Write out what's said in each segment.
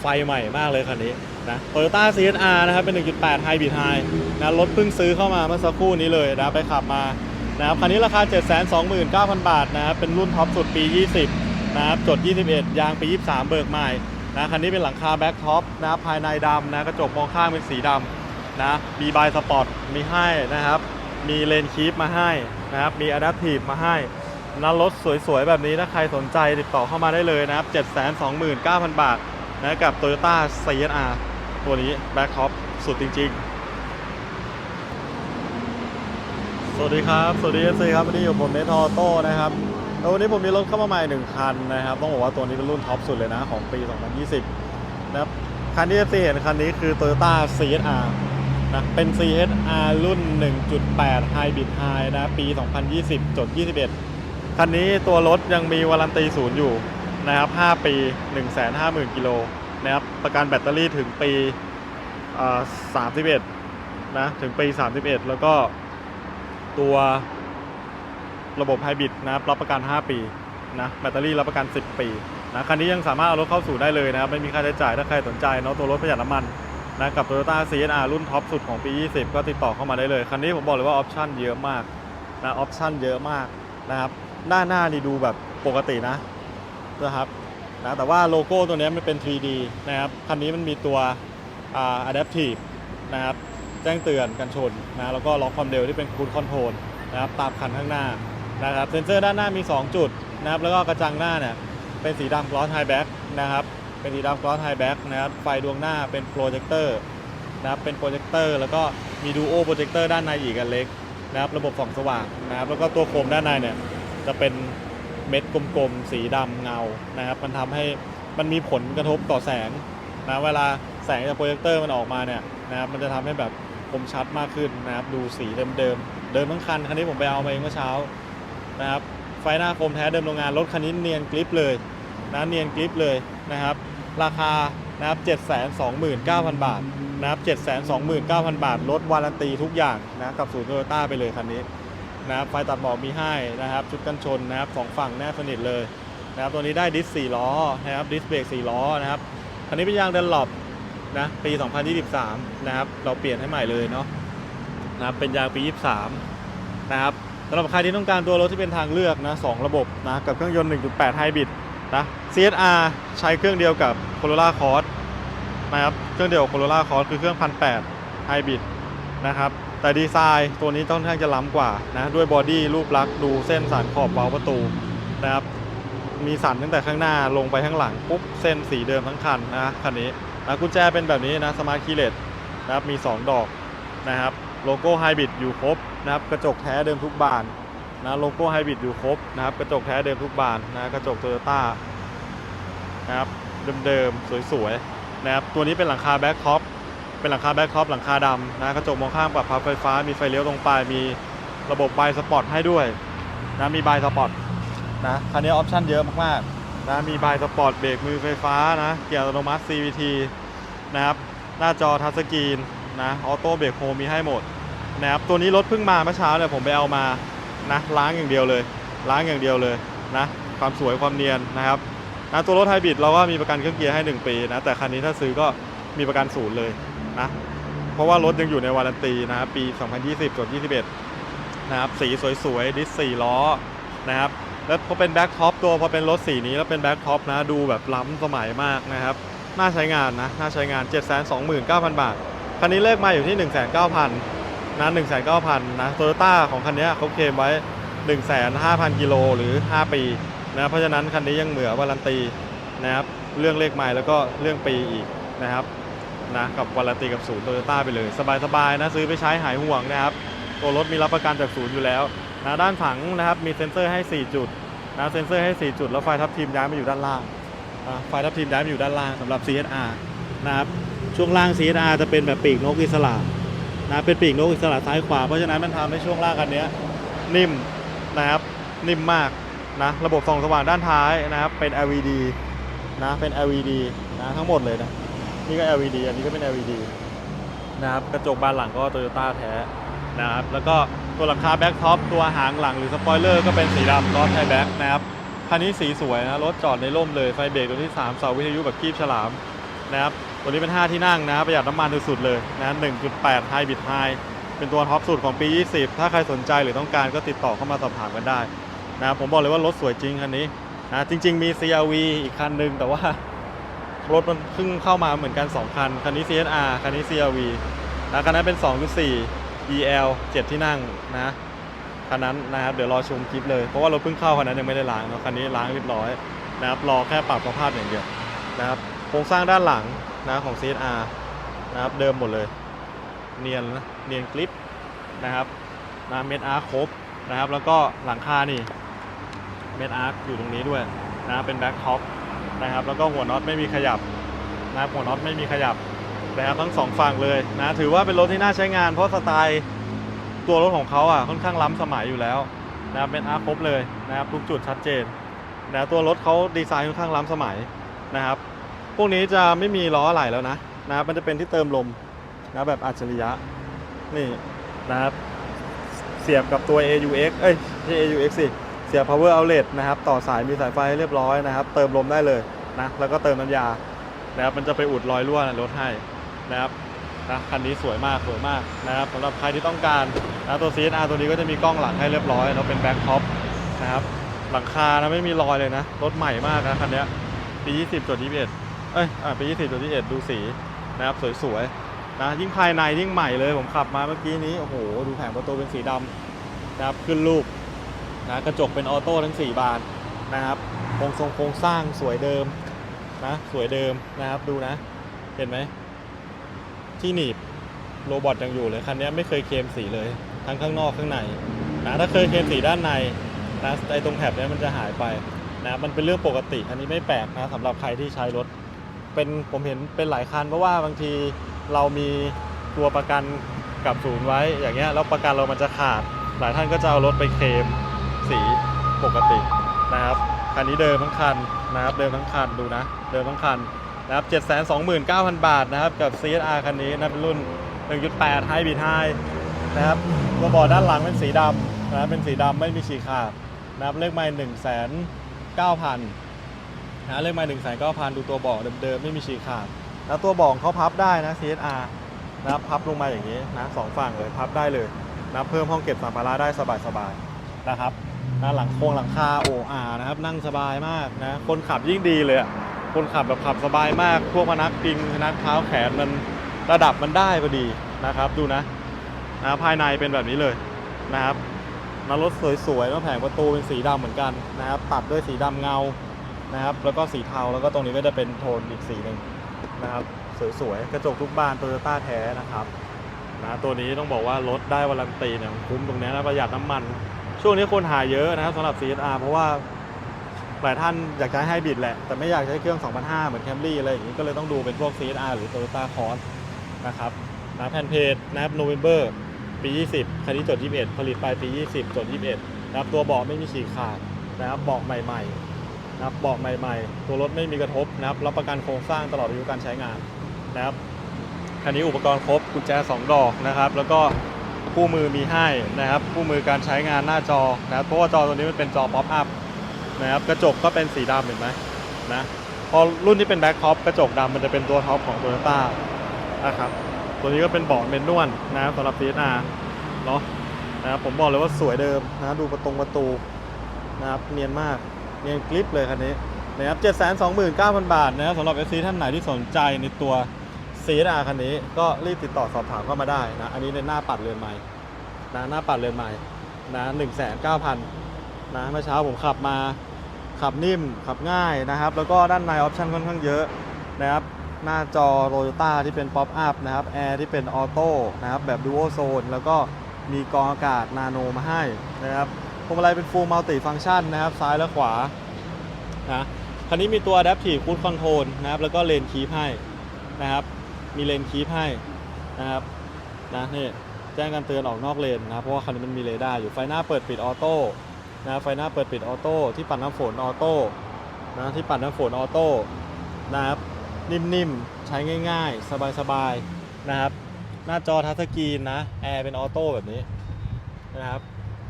ไฟใหม่มากเลยคันนี้นะ Toyota CSR นะครับเป็น 1.8 Hybrid High นะรถเพิ่งซื้อเข้ามาเมื่อสักครู่นี้เลยนะไปขับมานะครับคันนี้ราคา 729,000 บาทนะครับเป็นรุ่นท็อปสุดปี 20 นะครับจด 21 ยางปี 23 เบิกใหม่นะคันนี้เป็นหลังคาแบ็คท็อปนะครับภายในดำนะกระจกมองข้างเป็นสีดำนะมีบายสปอร์ตมีให้นะครับ มีเลนคีปมาให้นะครับมีอะดัพทีฟมาให้นะรถสวยๆ แบบนี้ถ้าใครสนใจติดต่อเข้ามาได้เลยนะครับ 729,000 บาท นะกับ Toyota CSR ตัวนี้แบ็คท็อปสุดจริง ๆ สวัสดีครับ สวัสดีเอฟซีครับ วันนี้อยู่ผมเนทอโต้นะครับแล้ววันนี้ผมมีรถเข้ามาใหม่หนึ่งคันนะครับ ต้องบอกว่าตัวนี้เป็นรุ่นท็อปสุดเลยนะ ของปี 2020 นะครับ คันที่ FC เห็นคันนี้คือ Toyota CSR นะ เป็น CSR รุ่น 1.8 Hybrid High นะ ปี 2020 จด 21 คันนี้ตัวรถยังมีวารันตีศูนย์อยู่ นะครับ 5 ปี 150,000 กิโลนะครับ ประกันแบตเตอรี่ถึงปีเอ่อ31 นะ ถึงปี 31 แล้วก็ตัวระบบไฮบริดนะครับ รับประกัน 5 ปีนะ แบตเตอรี่รับประกัน 10 ปีนะ คันนี้ยังสามารถเอารถเข้าสู่ได้เลยนะครับ ไม่มีค่าใช้จ่าย ถ้าใครสนใจเนาะ ตัวรถประหยัดน้ำมันนะกับ Toyota CSR รุ่นท็อปสุดของปี 20 ก็ติดต่อเข้ามาได้เลย คันนี้ผมบอกเลยว่าออปชั่นเยอะมากนะ ออปชั่นเยอะมากนะครับด้านหน้านี่ดูแบบปกตินะ นะครับนะแต่ว่าโลโก้ตัวนี้มันเป็น 3D นะครับ คันนี้มันมีตัวอ่า adaptive นะครับ แจ้งเตือนกันชนนะแล้วก็ล็อกความเร็วที่เป็น cruise control นะครับ ตามคันข้างหน้านะครับ เซ็นเซอร์ด้านหน้ามี 2 จุดนะครับ แล้วก็กระจังหน้าเนี่ยเป็นสีดำ gloss high back นะครับ เป็นสีดำ gloss high back นะครับ ไฟดวงหน้าเป็นโปรเจคเตอร์นะครับ เป็นโปรเจคเตอร์แล้วก็มีดูโอโปรเจคเตอร์ด้านในอีกอันเล็กนะครับ ระบบส่องสว่างนะครับ แล้วก็ตัวโคมด้านในเนี่ยจะเป็น เม็ดกลมๆ สีดำเงานะครับ มันทำให้มันมีผลกระทบต่อแสงนะเวลาแสงจากโปรเจคเตอร์มันออกมาเนี่ยนะครับมันจะทำให้แบบคมชัดมากขึ้นนะครับ ดูสีเดิมๆ เดิมทั้งคัน คันนี้ผมไปเอามาเองเมื่อเช้านะครับ ไฟหน้าคมแท้เดิมโรงงานรถคันนี้เนียนกริปเลยนะเนียนกริปเลยนะครับ ราคานะครับ729,000 บาทนะครับ729,000 บาทลดวารันตีทุกอย่างนะกับศูนย์โตโยต้าไปเลยคันนี้ นะครับไฟตัดหมอกมีให้นะครับชุดกันชนนะครับสองฝั่งแนบสนิทเลยนะครับตัวนี้ได้ดิส4ล้อนะครับดิสเบรก4ล้อนะครับคันนี้เป็นยางเดนหลบนะปี 2023 นะครับ เราเปลี่ยนให้ใหม่เลยเนาะนะครับเป็นยางปี 23 นะครับสำหรับใครที่ต้องการตัวรถที่เป็นทางเลือกนะสองระบบนะกับเครื่องยนต์ 1.8 ไฮบริดนะ CSR ใช้เครื่องเดียวกับ Corolla Cross นะครับ เครื่องเดียวกับ Corolla Cross คือเครื่อง 1,800 Hybrid นะครับ แต่ดีไซน์ตัวนี้ต้องค่อนข้างจะล้ำกว่านะด้วยบอดี้รูปลักษณ์ดูเส้นสันขอบเบาประตูนะครับมีสันตั้งแต่ข้างหน้าลงไปข้างหลังปุ๊บเส้นสีเดิมทั้งคันนะคันนี้นะกุญแจเป็นแบบนี้นะ Smart Keyless นะครับมี 2 ดอกนะครับโลโก้ไฮบริดอยู่ครบนะครับกระจกแท้เดิมทุกบานนะโลโก้ไฮบริดอยู่ครบนะครับกระจกแท้เดิมทุกบานนะกระจกโตโยต้านะครับเดิมๆสวยๆนะครับตัวนี้เป็นหลังคาแบ็คท็อป เป็นหลังคาแบ็คท็อปหลังคาดำนะกระจกมองข้างปรับพับไฟฟ้ามีไฟเลี้ยวตรงปลายมีระบบไบสปอร์ตให้ด้วยนะมีไบสปอร์ตนะคันนี้ออปชั่นเยอะมากๆนะมีไบสปอร์ตเบรกมือไฟฟ้านะเกียร์อัตโนมัติ CVT นะครับหน้าจอทัชสกรีนนะออโต้เบรกโฮมีให้หมดนะครับตัวนี้รถเพิ่งมาเมื่อเช้าเนี่ยผมไปเอามานะล้างอย่างเดียวเลย ล้างอย่างเดียวเลยนะความสวยความเนียนนะครับนะตัวรถไฮบริดเราก็มีประกันเครื่องเกียร์ให้ 1 ปีนะแต่คันนี้ถ้าซื้อก็มีประกันศูนย์เลย นะ เพราะว่ารถยังอยู่ในวารันตีนะครับปี 2020จด21 นะครับ สีสวยๆ ดิส4ล้อนะครับ แล้วพอเป็นแบ็คท็อปตัวพอเป็นรถสีนี้แล้วเป็นแบ็คท็อปนะ ดูแบบล้ำสมัยมากนะครับ น่าใช้งานนะ น่าใช้งาน 729,000 บาท คันนี้เลขมาอยู่ที่ 1,900 0นะ190,000นะโตโยต้าของคันนี้เขาเคลมไว้ 1,500,000 กิโลหรือ 5 ปีนะเพราะฉะนั้นคันนี้ยังเหมือวารันตีนะครับเรื่องเลขไมล์แล้วก็เรื่องปีอีกนะครับ นะกับวารันตีกับศูนย์โตโยต้าไปเลย สบายๆนะซื้อไปใช้หายห่วงนะครับ ตัวรถมีรับประกันจากศูนย์อยู่แล้วนะด้านถังนะครับมีเซ็นเซอร์ให้ 4 จุดนะเซ็นเซอร์ให้ 4 จุด แล้วไฟทับทีมย้ายมาอยู่ด้านล่างอะไฟทับทีมย้ายมาอยู่ด้านล่างสำหรับ CSR นะครับช่วงล่าง CSR จะเป็นแบบปีกนกอิสระนะเป็นปีกนกอิสระซ้ายขวาเพราะฉะนั้นมันทำให้ช่วงล่างคันนี้นิ่มนะครับนิ่มมากนะระบบส่องสว่างด้านท้ายนะครับเป็น LED นะเป็น LED นะทั้งหมดเลยนะ นี่ก็ LED อันนี้ก็เป็น LED นะครับกระจกบานหลังก็โตโยต้าแท้นะครับแล้วก็ตัวหลังคาแบ็คท็อปตัวหางหลังหรือสปอยเลอร์ก็เป็นสีดำล้อไทยแบ็คนะครับคันนี้สีสวยนะรถจอดในร่มเลยไฟเบรกตัวที่ 3 เสาวิทยุแบบคีบฉลามนะครับตัวนี้เป็น 5 ที่นั่งนะประหยัดน้ำมันสุดๆเลยนะ1.8 Hybrid High เป็นตัวท็อปสุดของปี 20 ถ้าใครสนใจหรือต้องการก็ติดต่อเข้ามาสอบถามกันได้นะครับผมบอกเลยว่ารถสวยจริงคันนี้นะจริง ๆ มี CRV อีกคันหนึ่งแต่ว่า รถมันเพิ่งเข้ามาเหมือนกัน 2 คัน คันนี้ CSR คันนี้ CRV นะคันนั้นเป็น 2.4 EL 7 ที่นั่งนะคันนั้นนะครับเดี๋ยวรอชมคลิปเลยเพราะว่ารถเพิ่งเข้าคันนั้นยังไม่ได้ล้างเนาะคันนี้ล้างเรียบร้อยนะครับรอแค่ปรับสภาพอย่างเดียวนะครับโครงสร้างด้านหลังนะของ CSR นะครับเดิมหมดเลย เนียนนะเนียนกริปนะครับนะเม็ดอาร์ครบนะครับ แล้วก็หลังคานี่เม็ดอาร์คอยู่ตรงนี้ด้วยนะเป็นแบ็คท็อป นะครับ แล้วก็หัวน็อตไม่มีขยับนะครับหัวน็อตไม่มีขยับนะครับทั้งสองฝั่งเลยนะถือว่าเป็นรถที่น่าใช้งานเพราะสไตล์ตัวรถของเขาอะค่อนข้างล้ำสมัยอยู่แล้วนะครับเป็นอาร์ครบเลยนะครับทุกจุดชัดเจนนะตัวรถเขาดีไซน์ค่อนข้างล้ำสมัยนะครับ พวกนี้จะไม่มีล้ออะไหล่แล้วนะนะครับมันจะเป็นที่เติมลมนะแบบอัจฉริยะนี่นะครับเสียบกับตัว AUX เอ้ย AUX สิ เสีย power outlet นะครับต่อสายมีสายไฟให้เรียบร้อยนะครับ เติมลมได้เลยนะแล้วก็เติมน้ำยานะครับมันจะไปอุดรอยรั่วในรถให้นะครับนะคันนี้สวยมากสวยมากนะครับสำหรับใครที่ต้องการนะตัว CSR ตัวนี้ก็จะมีกล้องหลังให้เรียบร้อยแล้วเป็นแบ็คท็อปนะครับหลังคานะไม่มีรอยเลยนะ รถใหม่มากนะคันนี้ปี 20จด21เอ้ยอปี 20จด21 ดูสีนะครับสวยๆนะยิ่งภายในยิ่งใหม่เลยผมขับมาเมื่อกี้นี้โอ้โหดูแผงประตูเป็นสีดำนะครับขึ้นรูป นะกระจกเป็นออโต้ทั้ง 4 บานนะครับโครงทรงโครงสร้างสวยเดิมนะสวยเดิมนะครับดูนะ เห็นไหมที่หนีบโรบอทยังอยู่เลยคันนี้ไม่เคยเคลมสีเลย ทั้งข้างนอกข้างในนะถ้าเคยเคลมสีด้านในนะไอตรงแถบนี้มันจะหายไปนะมันเป็นเรื่องปกติ อันนี้ไม่แปลกนะสำหรับใครที่ใช้รถ เป็นผมเห็นเป็นหลายคันเพราะว่าบางทีเรามีตัวประกันกับศูนย์ไว้อย่างเงี้ยแล้วประกันเรามันจะขาด หลายท่านก็จะเอารถไปเคลม สีปกตินะครับคันนี้เดิมทั้งคันนะครับเดิมทั้งคันดูนะ เดิมทั้งคันนะครับ729,000 บาทนะครับกับ CSR คันนี้นะเป็นรุ่น 1.8 Hybrid High นะครับตัวบอดด้านหลังเป็นสีดำนะเป็นสีดำไม่มีฉีกขาดนะครับเลขไมล์1,900,000นะเลขไมา1 9 0 0 0 ดูตัวบอกเดิมๆไม่มีฉีกขาดแล้วตัวบอกเขาพับได้นะ CSR นะครับพับลงมาอย่างนี้นะสองฝั่งเลยพับได้เลยนะเพิ่มห้องเก็บสัมภาระได้สบายๆนะครับ นะหลังโครงหลังคาโออานะครับ นั่งสบายมากนะ คนขับยิ่งดีเลยอะคนขับแบบขับสบายมาก พวกพนักพิงพนักเท้าแขนมันระดับมันได้พอดีนะครับ ดูนะนะภายในเป็นแบบนี้เลยนะครับนรถสวยๆแล้วแผงประตูเป็นสีดำเหมือนกันนะครับ ตัดด้วยสีดำเงานะครับ แล้วก็สีเทาแล้วก็ตรงนี้ก็จะเป็นโทนอีกสีหนึ่งนะครับ สวยๆ กระจกทุกบานโตโยต้าแท้นะครับนะตัวนี้ต้องบอกว่ารถได้วารันตีเนี่ยคุ้มตรงนี้นะประหยัดน้ำมัน ช่วงนี้คนหาเยอะนะครับสำหรับ CSR เพราะว่าหลายท่านอยากใช้ไฮบริดแหละ แต่ไม่อยากใช้เครื่อง 2,500 เหมือน Camry อะไรอย่างนี้ก็เลยต้องดูเป็นพวก CSR หรือ Toyota Cross นะครับนะแผ่นเพจนะครับ November ปี 20 คันนี้จด 21 ผลิตปลายปี 20 จด 21 นะครับ ตัวเบาะไม่มีฉีกขาดนะครับเบาะใหม่ๆนะครับเบาะใหม่ ๆ ตัวรถไม่มีกระทบนะครับรับประกันโครงสร้างตลอดอายุการใช้งานนะครับคันนี้อุปกรณ์ครบกุญแจ 2 ดอกนะครับ แล้วก็ คู่มือมีให้นะครับ คู่มือการใช้งานหน้าจอนะเพราะว่าจอตัวนี้มันเป็นจอป๊อปอัพนะครับกระจกก็เป็นสีดำเห็นไหมนะพอรุ่นที่เป็นแบ็คท็อปกระจกดำมันจะเป็นตัวท็อปของโตโยต้านะครับตัวนี้ก็เป็นเบาะเมนนวลนะครับสำหรับ CSR เนาะนะครับผมบอกเลยว่าสวยเดิมนะดูประตงประตูนะครับเนียนมากเนียนกลิปเลยคันนี้นะครับ729,000 บาทนะครับสำหรับ FC ท่านไหนที่สนใจในตัว CSR คันนี้ก็รีบติดต่อสอบถามเข้ามาได้นะ อันนี้ในหน้าปัดเรือนใหม่นะหน้าปัดเรือนใหม่นะ1,900,000นเก้าพันนะเมื่อเช้าผมขับมาขับนิ่มขับง่ายนะครับ แล้วก็ด้านในออปชั่นค่อนข้างเยอะนะครับ หน้าจอโ o โ o ต้าที่เป็นป๊อปอัพนะครับแอร์ที่เป็นออโต้นะครับ แบบดูโอโซนแล้วก็มีกรองอากาศนาโนมาให้นะครับพวงมาลัยเป็นฟูลมัลติฟัง c t ชันนะครับ ซ้ายและขวานะคันนี้มีตัว Adaptive Cruise Control นะครับ แล้วก็เลนคีพให้นะครับ มีเลนคีพให้นะครับนะนี่แจ้งการเตือนออกนอกเลนนะครับเพราะว่าคันนี้มันมีเรดาร์อยู่ไฟหน้าเปิดปิดออโต้นะครับไฟหน้าเปิดปิดออโต้ที่ปัดน้ำฝนออโต้นะที่ปัดน้ำฝนออโต้นะครับนิ่มๆ ใช้ง่ายๆ สบายๆนะครับ หน้าจอทัชสกรีนนะแอร์เป็นออโต้แบบนี้นะครับ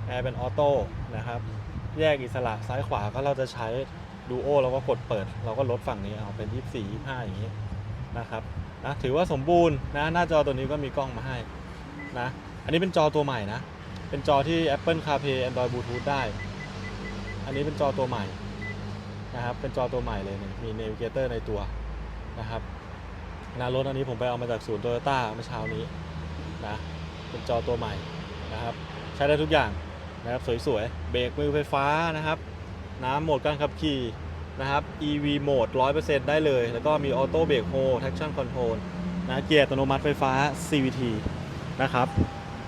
แอร์เป็นออโต้นะครับ แยกอิสระซ้ายขวาก็เราจะใช้ดูโอเราก็กดเปิด เราก็ลดฝั่งนี้เอาเป็น 24 25 อย่างนี้นะครับ นะถือว่าสมบูรณ์นะหน้าจอตัวนี้ก็มีกล้องมาให้นะอันนี้เป็นจอตัวใหม่นะ เป็นจอที่ Apple CarPlay Android Bluetooth ได้ อันนี้เป็นจอตัวใหม่นะครับเป็นจอตัวใหม่เลยเนี่ยมี Navigator ในตัวนะครับนะรถอันนี้ผมไปเอามาจากศูนย์โตโยต้าเมื่อเช้านี้นะเป็นจอตัวใหม่นะครับใช้ได้ทุกอย่างนะครับสวยๆเบรกมือไฟฟ้านะครับ น้ำโหมดการขับขี่ นะครับ EV โหมด100%ได้เลย แล้วก็มีออโต้เบรกโฮ traction control นะเกียร์อัตโนมัติไฟฟ้า CVT นะครับ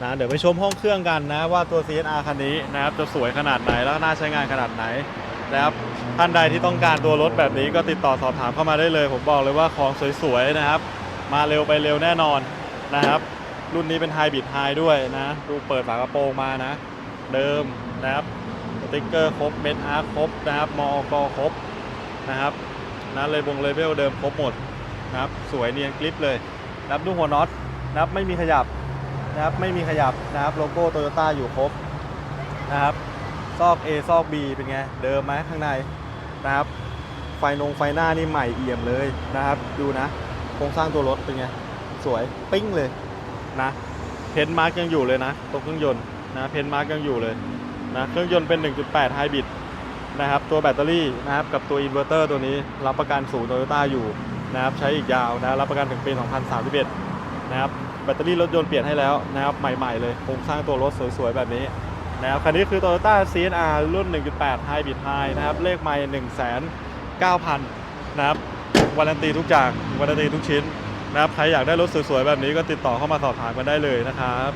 นะเดี๋ยวไปชมห้องเครื่องกันนะว่าตัว CNR คันนี้นะครับจะสวยขนาดไหนแล้วน่าใช้งานขนาดไหนนะครับท่านใดที่ต้องการตัวรถแบบนี้ก็ติดต่อสอบถามเข้ามาได้เลย ผมบอกเลยว่าของสวยๆนะครับ มาเร็วไปเร็วแน่นอนนะครับ รุ่นนี้เป็นไฮบริดไฮด้วยนะ ดูเปิดฝากระโปรงมานะ เดิมนะครับสติ๊กเกอร์ครบเม็ดอาร์ครบนะครับมอกครบ นะครับนะเลยบงเลเวลเดิมครบหมดนะครับสวยเนียนกริปเลยนะครับดูหัวน็อตนะครับไม่มีขยับนะครับไม่มีขยับนะครับโลโก้โตโยต้าอยู่ครบนะครับซอก A ซอก B เป็นไงเดิมไหมข้างในนะครับไฟนงไฟหน้านี่ใหม่เอี่ยมเลยนะครับ ดูนะโครงสร้างตัวรถเป็นไงสวยปิ้งเลยนะเพนมาร์กยังอยู่เลยนะตรงเครื่องยนต์นะเพนมาร์กยังอยู่เลยนะเครื่องยนต์เป็น 1.8ไฮบริด นะครับตัวแบตเตอรี่นะครับกับตัวอินเวอร์เตอร์ตัวนี้รับประกันศูนย์โตโยต้าอยู่นะครับใช้อีกยาวนะรับประกันถึงปี 2031 นะครับแบตเตอรี่รถยนต์เปลี่ยนให้แล้วนะครับใหม่ๆเลยโครงสร้างตัวรถสวยๆ แบบนี้นะครับคันนี้คือ Toyota CNR รุ่น 1.8 Hybrid High นะครับเลขไมล์1,900,000 นะครับวารันตีทุกอย่างวารันตีทุกชิ้นนะครับใครอยากได้รถสวยๆ แบบนี้ก็ติดต่อเข้ามาสอบถามกันได้เลยนะครับ